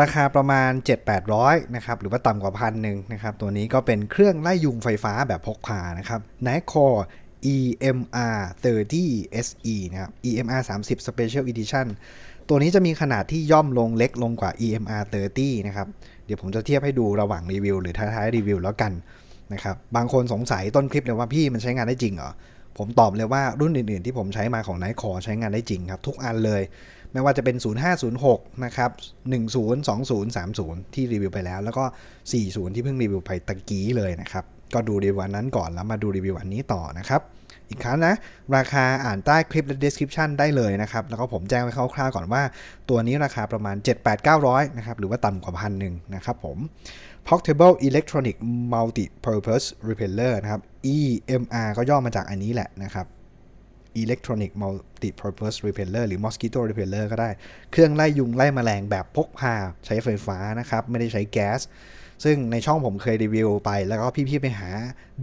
ราคาประมาณ 7-800นะครับหรือว่าต่ำกว่าพันหนึ่งนะครับตัวนี้ก็เป็นเครื่องไล่ยุงไฟฟ้าแบบพกพานะครับ n i c o EMR 30 SE นะครับ EMR 30 Special Edition ตัวนี้จะมีขนาดที่ย่อมลงเล็กลงกว่า EMR 30นะครับเดี๋ยวผมจะเทียบให้ดูระหว่างรีวิวหรือท้ายๆรีวิวแล้วกันนะครับบางคนสงสัยต้นคลิปเลยว่าพี่มันใช้งานได้จริงเหรอผมตอบเลยว่ารุ่นอื่นๆที่ผมใช้มาของ n i c o ใช้งานได้จริงครับ ทุกอันเลย ไม่ว่าจะเป็น 0506 นะครับ 10 20 30 ที่รีวิวไปแล้ว แล้วก็ 40 ที่เพิ่งรีวิวไปตะกี้เลยนะครับ ก็ดูรีวิวอันนั้นก่อนแล้วมาดูรีวิวอันนี้ต่อนะครับ อีกครั้งนะ ราคาอ่านใต้คลิปและ description ได้เลยนะครับ แล้วก็ผมแจ้งไว้คร่าวๆก่อนว่า ตัวนี้ราคาประมาณ 7-8-900 นะครับ หรือว่าต่ำกว่าพันหนึ่งนะครับผม Portable Electronic Multi-Purpose Repeller นะครับ EMR ก็ย่อมาจากอันนี้แหละนะครับ Electronic Multi-Purpose Repeller หรือ Mosquito Repeller ก็ได้ เครื่องไล่ยุงไล่แมลงแบบพกพาใช้ไฟฟ้านะครับ ไม่ได้ใช้แก๊ส ซึ่งในช่องผมเคยรีวิวไป แล้วก็พี่ๆไปหา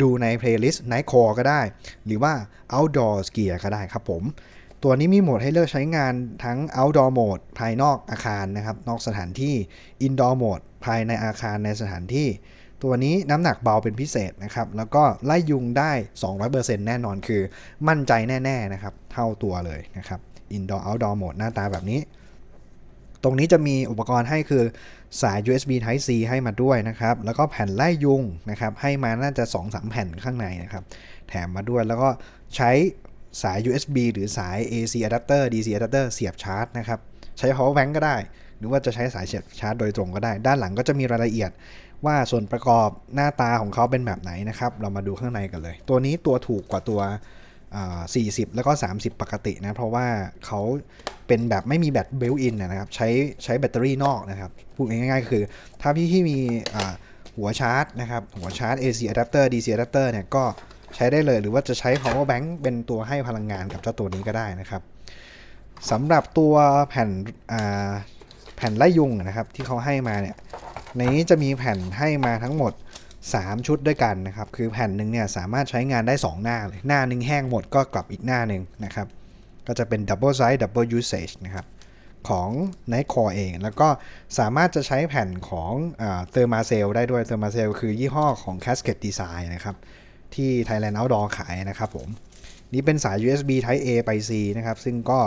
ดูใน playlist Night Core ก็ได้ หรือว่า Outdoor Gear ก็ได้ครับผม ตัวนี้มีโหมดให้เลือกใช้งานทั้ง outdoor mode ภายนอกอาคารนะครับ นอกสถานที่ indoor mode ภายในอาคารในสถานที่ ตัวนี้น้ำหนักเบาเป็นพิเศษนะครับ แล้วก็ไล่ยุงได้ 200%แน่นอนคือ มั่นใจแน่ๆนะครับ เท่าตัวเลยนะครับ indoor outdoor mode หน้าตาแบบนี้ ตรงนี้จะมีอุปกรณ์ให้คือสาย USB Type C ให้มาด้วยนะครับ แล้วก็แผ่นไล่ยุงนะครับ ให้มาน่าจะ 2-3 แผ่นข้างในนะครับ แถมมาด้วย แล้วก็ใช้สาย USB หรือสาย AC adapter DC adapter เสียบชาร์จนะครับ ใช้ power bank ก็ได้ หรือว่าจะใช้สายเสียบชาร์จโดยตรงก็ได้ ด้านหลังก็จะมีรายละเอียด ว่าส่วนประกอบหน้าตาของเขาเป็นแบบไหนนะครับ เรามาดูข้างในกันเลย ตัวนี้ตัวถูกกว่าตัว 40 แล้วก็ 30 ปกตินะ เพราะว่าเขาเป็นแบบไม่มีแบตเบลอินนะครับ ใช้ใช้แบตเตอรี่นอกนะครับ พูดง่ายๆ คือ ถ้าพี่ที่มีหัวชาร์จนะครับ หัวชาร์จ AC adapter DC adapter เนี่ยก็ใช้ได้เลย หรือว่าจะใช้ power bank เป็นตัวให้พลังงานกับเจ้าตัวนี้ก็ได้นะครับสำหรับตัวแผ่นแผ่นไล่ยุงนะครับ ที่เขาให้มาเนี่ย นนี้จะมีแผ่นให้มาทั้งหมด 3 ชุดด้วยกันนะครับ คือแผ่นหนึ่งเนี่ยสามารถใช้งานได้ 2 หน้าเลยหน้าหนึ่งแห้งหมดก็กลับอีกหน้าหนึ่งนะครับ ก็จะเป็น double size double usage นะครับของ Night Core เอง แล้วก็สามารถจะใช้แผ่นของเทอร์มาเซลได้ด้วยเทอร์มาเซลคือยี่ห้อของ Cascade Design นะครับ ที่ Thailand Outdoor ขายนะครับผม นี่เป็นสาย USB Type A ไป C นะครับ ซึ่งก็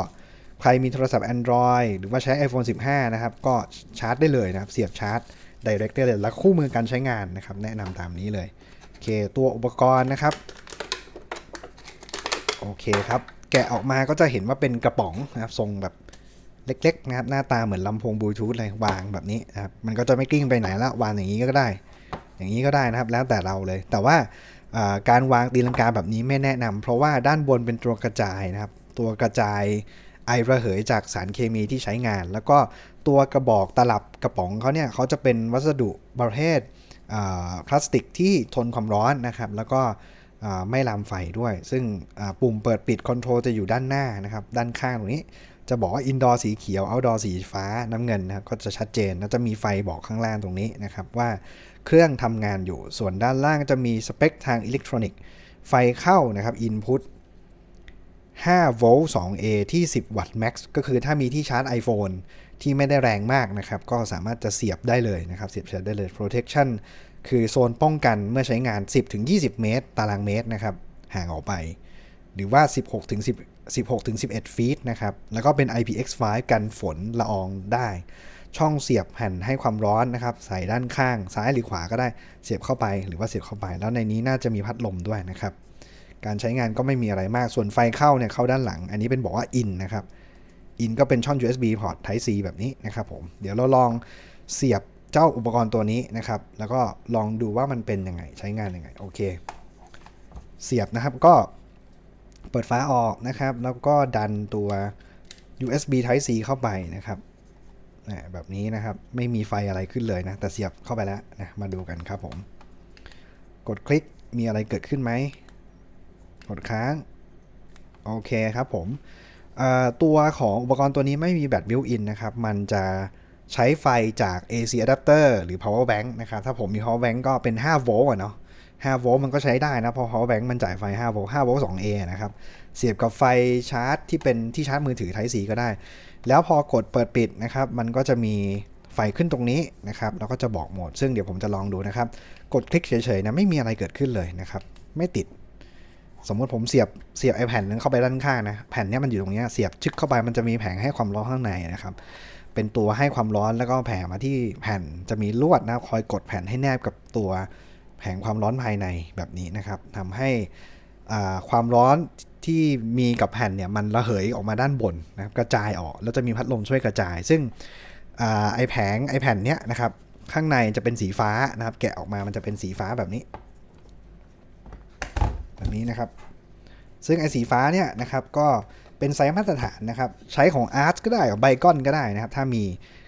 ใครมีโทรศัพท์ Android หรือว่าใช้ iPhone 15 นะครับ ก็ชาร์จได้เลยนะครับ เสียบชาร์จ Direct ได้เลยและคู่มือการใช้งานนะครับ แนะนำตามนี้เลย โอเค ตัวอุปกรณ์นะครับ โอเคครับ แกะออกมาก็จะเห็นว่าเป็นกระป๋องนะครับ ทรงแบบเล็กๆนะครับ หน้าตาเหมือนลำโพงบลูทูธเลยวางแบบนี้นะครับ มันก็จะไม่กลิ้งไปไหนละวางอย่างนี้ก็ได้ อย่างนี้ก็ได้นะครับ แล้วแต่เราเลย แต่ว่าการวางตีลังกาแบบนี้ไม่แนะนำเพราะว่าด้านบนเป็นตัวกระจายนะครับ ตัวกระจาย ไอระเหยจากสารเคมีที่ใช้งาน แล้วก็ตัวกระบอกตลับกระป๋องเขาเนี่ยเขาจะเป็นวัสดุประเภทพลาสติกที่ทนความร้อนนะครับ แล้วก็ไม่ลามไฟด้วย ซึ่งปุ่มเปิดปิดคอนโทรลจะอยู่ด้านหน้านะครับ ด้านข้างตรงนี้จะบอกว่าอินดอร์สีเขียว เอาดอร์สีฟ้าน้ำเงินนะครับก็จะชัดเจนแล้วจะมีไฟบอกข้างล่างตรงนี้นะครับ ว่าเครื่องทำงานอยู่ส่วนด้านล่างจะมีสเปคทางอิเล็กทรอนิกส์ ไฟเข้านะครับ input 5 โวลต์ 2A ที่ 10 วัตต์ max ก็คือถ้ามีที่ชาร์จ iPhone ที่ไม่ได้แรงมากนะครับ ก็สามารถจะเสียบได้เลยนะครับ เสียบชาร์จได้เลย protection คือโซนป้องกันเมื่อใช้งาน 10-20 เมตร ตารางเมตรนะครับ ห่างออกไป หรือว่า 16-10 16-11 ฟีตนะครับ แล้วก็เป็น IPX5 กันฝนละอองได้ ช่องเสียบแผ่นให้ความร้อนนะครับ ใส่ด้านข้างซ้ายหรือขวาก็ได้ เสียบเข้าไป หรือว่าเสียบเข้าไป แล้วในนี้น่าจะมีพัดลมด้วยนะครับ การใช้งานก็ไม่มีอะไรมาก ส่วนไฟเข้าเนี่ยเข้าด้านหลัง อันนี้เป็นบอกว่า in นะครับ in ก็เป็นช่อง USB port Type C แบบนี้นะครับผม เดี๋ยวเราลองเสียบเจ้าอุปกรณ์ตัวนี้นะครับ แล้วก็ลองดูว่ามันเป็นยังไง ใช้งานยังไง โอเค เสียบนะครับ ก็เปิดฝาออกนะครับ แล้วก็ดันตัว USB Type C เข้าไปนะครับแบบนี้นะครับ ไม่มีไฟอะไรขึ้นเลยนะ แต่เสียบเข้าไปแล้วนะ มาดูกันครับผม กดคลิก มีอะไรเกิดขึ้นไหม กดค้าง โอเคครับผมตัวของอุปกรณ์ตัวนี้ไม่มีแบตบิวอินนะครับ มันจะใช้ไฟจาก AC adapter หรือ power bank นะครับ ถ้าผมมี power bank ก็เป็น 5 โวลต์เนาะ 5 โวลต์มันก็ใช้ได้นะ เพราะ power bank มันจ่ายไฟ 5 โวลต์ 5 โวลต์ 2A นะครับ เสียบกับไฟชาร์จที่เป็นที่ชาร์จมือถือ Type C ก็ได้ แล้วพอกดเปิดปิดนะครับ มันก็จะมีไฟขึ้นตรงนี้นะครับ แล้วก็จะบอกโหมด ซึ่งเดี๋ยวผมจะลองดูนะครับ กดคลิกเฉยๆนะ ไม่มีอะไรเกิดขึ้นเลยนะครับ ไม่ติด สมมติผมเสียบเสียบไอแผ่นนึงเข้าไปด้านข้างนะแผ่นนี้มันอยู่ตรงนี้เสียบชึกเข้าไปมันจะมีแผงให้ความร้อนข้างในนะครับ เป็นตัวให้ความร้อนแล้วก็แผ่มาที่แผ่นจะมีลวดนะคอยกดแผ่นให้แนบกับตัวแผงความร้อนภายในแบบนี้นะครับทำให้ความร้อนที่มีกับแผ่นเนี่ยมันระเหยออกมาด้านบนนะครับกระจายออกแล้วจะมีพัดลมช่วยกระจาย ซึ่งอไอแผงไอแผ่นเนี้ยนะครับข้างในจะเป็นสีฟ้านะครับ แกะออกมามันจะเป็นสีฟ้าแบบนี้ นี้นะครับ ซึ่งไอสีฟ้าเนี่ยนะครับก็เป็นไซส์มาตรฐานนะครับ ใช้ของ Art ก็ได้ของไบกอนก็ได้นะครับ ถ้ามี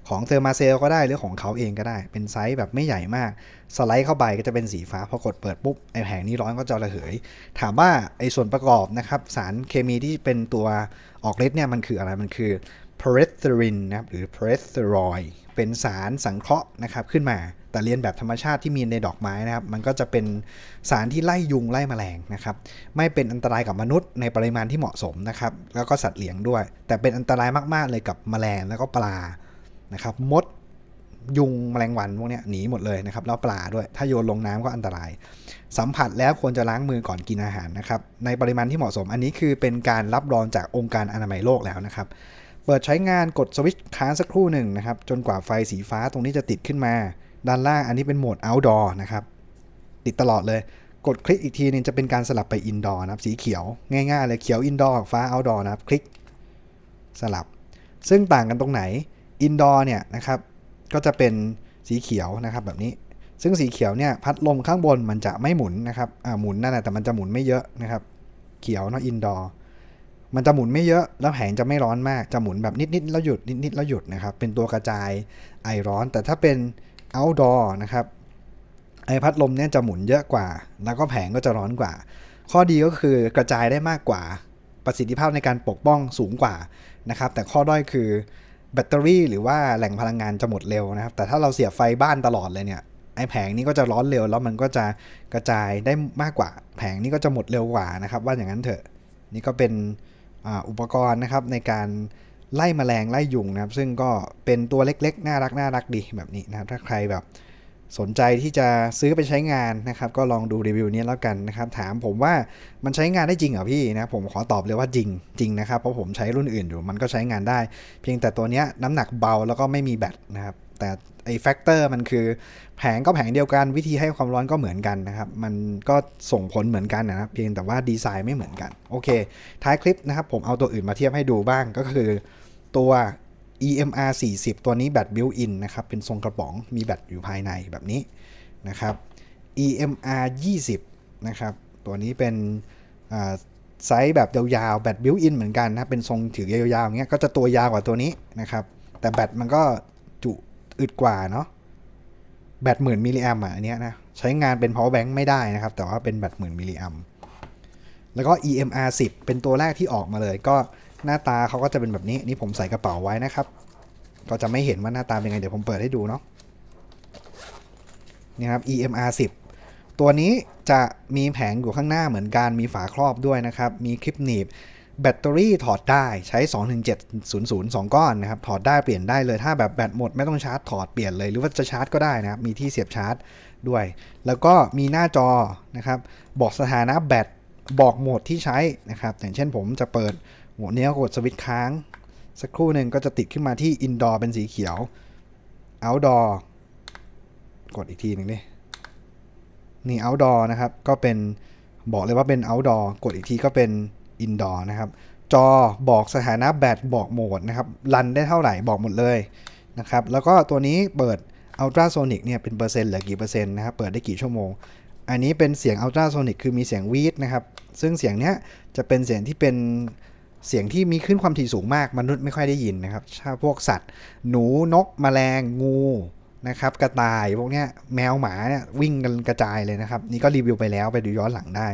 ของเทอร์มาเซลก็ได้หรือของเขาเองก็ได้ เป็นไซส์แบบไม่ใหญ่มาก สไลด์เข้าไปก็จะเป็นสีฟ้าพอกดเปิดปุ๊บไอแผงนี้ร้อนก็จะระเหย ถามว่าไอส่วนประกอบนะครับ สารเคมีที่เป็นตัวออกฤทธิ์เนี่ยมันคืออะไรมันคือ p r e t h e r i n นะครับหรือ p r e t h e r o i เป็นสารสังเคราะห์นะครับขึ้นมา แต่เรียนแบบธรรมชาติที่มีในดอกไม้นะครับ มันก็จะเป็นสารที่ไล่ยุงไล่แมลงนะครับ ไม่เป็นอันตรายกับมนุษย์ในปริมาณที่เหมาะสมนะครับ แล้วก็สัตว์เลี้ยงด้วย แต่เป็นอันตรายมากๆเลยกับแมลงแล้วก็ปลานะครับ มดยุงแมลงวันพวกนี้หนีหมดเลยนะครับแล้วปลาด้วย ถ้าโยนลงน้ำก็อันตราย สัมผัสแล้วควรจะล้างมือก่อนกินอาหารนะครับ ในปริมาณที่เหมาะสม อันนี้คือเป็นการรับรองจากองค์การอนามัยโลกแล้วนะครับ เปิดใช้งานกดสวิตช์ค้างสักครู่หนึ่งนะครับ จนกว่าไฟสีฟ้าตรงนี้จะติดขึ้นมา ด้านล่างอันนี้เป็นโหมด outdoor นะครับ ติดตลอดเลย กดคลิกอีกทีนึงจะเป็นการสลับไป indoor นะครับ สีเขียวง่ายๆเลยเขียว indoor ฟ้า outdoor นะครับ คลิกสลับ ซึ่งต่างกันตรงไหน indoor เนี่ยนะครับ ก็จะเป็นสีเขียวนะครับแบบนี้ซึ่งสีเขียวเนี่ยพัดลมข้างบนมันจะไม่หมุนนะครับ อ่าหมุนนั่นแหละแต่มันจะหมุนไม่เยอะนะครับ เขียวเนาะ indoor มันจะหมุนไม่เยอะแล้วแผงจะไม่ร้อนมาก จะหมุนแบบนิดๆแล้วหยุดนิดๆแล้วหยุดนะครับ เป็นตัวกระจายไอร้อน แต่ถ้าเป็น outdoor นะครับไอพัดลมเนี่ยจะหมุนเยอะกว่า แล้วก็แผงก็จะร้อนกว่า ข้อดีก็คือกระจายได้มากกว่า ประสิทธิภาพในการปกป้องสูงกว่านะครับแต่ข้อด้อยคือแบตเตอรี่หรือว่าแหล่งพลังงานจะหมดเร็วนะครับ แต่ถ้าเราเสียบไฟบ้านตลอดเลยเนี่ยไอแผงนี้ก็จะร้อนเร็ว แล้วมันก็จะกระจายได้มากกว่า แผงนี้ก็จะหมดเร็วกว่านะครับ ว่าอย่างนั้นเถอะ นี่ก็เป็นออุปกรณ์นะครับในการ ไล่แมลงไล่ยุงนะครับ ซึ่งก็เป็นตัวเล็กๆ น่ารักน่ารักดีแบบนี้นะครับ ถ้าใครแบบสนใจที่จะซื้อไปใช้งานนะครับ ก็ลองดูรีวิวนี้แล้วกันนะครับ ถามผมว่ามันใช้งานได้จริงเหรอพี่นะผมขอตอบเลยว่าจริงจริงนะครับเพราะผมใช้รุ่นอื่นอยู่มันก็ใช้งานได้ เพียงแต่ตัวนี้น้ำหนักเบาแล้วก็ไม่มีแบตนะครับ แต่ไอ้แฟกเตอร์มันคือแผงก็แผงเดียวกันวิธีให้ความร้อนก็เหมือนกันนะครับ มันก็ส่งผลเหมือนกันนะครับเพียงแต่ว่าดีไซน์ไม่เหมือนกัน โอเค ท้ายคลิปนะครับ ผมเอาตัวอื่นมาเทียบให้ดูบ้างก็คือตัว EMR 40 ตัวนี้แบตบิวอินนะครับ เป็นทรงกระป๋องมีแบตอยู่ภายในแบบนี้นะครับ EMR 20 นะครับ ตัวนี้เป็นไซส์แบบยาวๆ แบตบิวอินเหมือนกันนะ เป็นทรงถือยาวๆอย่างเงี้ย ก็จะตัวยาวกว่าตัวนี้นะครับ แต่แบตมันก็ อึดกว่าเนาะแบตหมื่นมิลลิแอมอะอันเนี้ยนะใช้งานเป็น power bank ไม่ได้นะครับ แต่ว่าเป็นแบตหมื่นมิลลิแอมแล้วก็ EMR 10 เป็นตัวแรกที่ออกมาเลย ก็หน้าตาเขาก็จะเป็นแบบนี้นี่ผมใส่กระเป๋าไว้นะครับ ก็จะไม่เห็นว่าหน้าตาเป็นไง เดี๋ยวผมเปิดให้ดูเนาะนี่ครับ EMR 10 ตัวนี้จะมีแผงอยู่ข้างหน้าเหมือนกันมีฝาครอบด้วยนะครับ มีคลิปหนีบ แบตเตอรี่ถอดได้ใช้ 21700 2 ก้อนนะครับถอดได้เปลี่ยนได้เลยถ้าแบบแบตหมดไม่ต้องชาร์จถอดเปลี่ยนเลยหรือว่าจะชาร์จก็ได้นะครับมีที่เสียบชาร์จด้วย แล้วก็มีหน้าจอนะครับบอกสถานะแบตบอกโหมดที่ใช้นะครับอย่างเช่นผมจะเปิดโหมดนี้กดสวิตช์ค้าง สักครู่หนึ่งก็จะติดขึ้นมาที่ indoor เป็นสีเขียว outdoor กดอีกทีหนึ่งดินี่ outdoor นะครับก็เป็นบอกเลยว่าเป็น outdoor กดอีกทีก็เป็น indoor นะครับ จอบอกสถานะแบตบอกโหมดนะครับ รันได้เท่าไหร่บอกหมดเลยนะครับ แล้วก็ตัวนี้เปิด ultrasonic เนี่ยเป็นเปอร์เซ็นต์เหลือกี่เปอร์เซ็นต์นะครับ เปิดได้กี่ชั่วโมง อันนี้เป็นเสียง ultrasonic คือมีเสียงวีดนะครับ ซึ่งเสียงเนี้ยจะเป็นเสียงที่เป็นเสียงที่มีขึ้นความถี่สูงมากมนุษย์ไม่ค่อยได้ยินนะครับถ้าพวกสัตว์ หนูนกแมลงงู นะครับ กระต่ายพวกเนี้ยแมวหมาเนี่ยวิ่งกันกระจายเลยนะครับ นี่ก็รีวิวไปแล้วไปดูย้อนหลังได้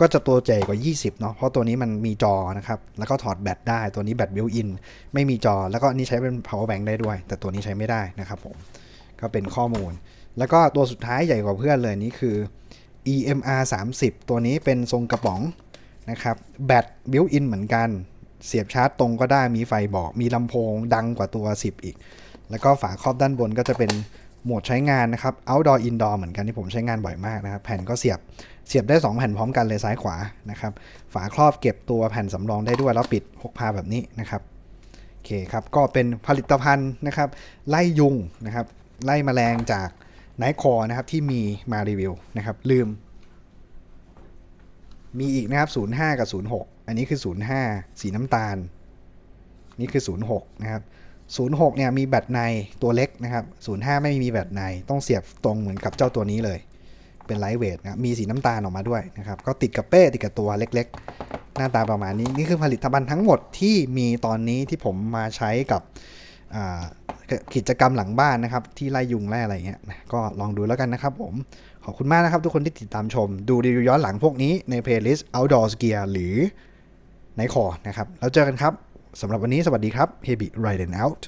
ก็จะตัวใหญ่กว่า 20 เนาะเพราะตัวนี้มันมีจอนะครับ แล้วก็ถอดแบตได้ตัวนี้แบตบิวอินไม่มีจอ แล้วก็นนี้ใช้เป็น power bank ได้ด้วย แต่ตัวนี้ใช้ไม่ได้นะครับผมก็เป็นข้อมูล แล้วก็ตัวสุดท้ายใหญ่กว่าเพื่อนเลยนี่คือ EMR 30 ตัวนี้เป็นทรงกระป๋องนะครับแบตบิวอินเหมือนกัน เสียบชาร์จตรงก็ได้มีไฟบอกมีลำโพงดังกว่าตัว 10 อีก แล้วก็ฝาครอบด้านบนก็จะเป็นโหมดใช้งานนะครับ outdoor indoor เหมือนกันที่ผมใช้งานบ่อยมากนะครับ แผ่นก็เสียบเสียบได้ 2 แผ่นพร้อมกันเลยซ้ายขวานะครับ ฝาครอบเก็บตัวแผ่นสำรองได้ด้วยแล้วปิดพกพาแบบนี้นะครับโอเคครับก็เป็นผลิตภัณฑ์นะครับ ไล่ยุงนะครับ ไล่แมลงจากไนคอนะครับที่มีมารีวิวนะครับ ลืม มีอีกนะครับ 05 กับ 06 อันนี้คือ 05 สีน้ำตาล นี่คือ 06 นะครับ 06 เนี่ยมีแบตในตัวเล็กนะครับ 05 ไม่มีแบตใน ต้องเสียบตรงเหมือนกับเจ้าตัวนี้เลย เป็นไลท์เวทนะครับมีสีน้ำตาลออกมาด้วยนะครับ ก็ติดกับเป้ติดกับตัวเล็กๆ หน้าตาประมาณนี้ นี่คือผลิตภัณฑ์ทั้งหมดที่มีตอนนี้ที่ผมมาใช้กับกิจกรรมหลังบ้านนะครับ ที่ไล่ยุงไล่อะไรเงี้ยนะก็ลองดูแล้วกันนะครับผม ขอบคุณมากนะครับทุกคนที่ติดตามชม ดูรีวิวย้อนหลังพวกนี้ในเพลย์ลิสต์ Outdoor Gear หรือในคอนะครับ แล้วเจอกันครับ สำหรับวันนี้สวัสดีครับ Hebit Riding Out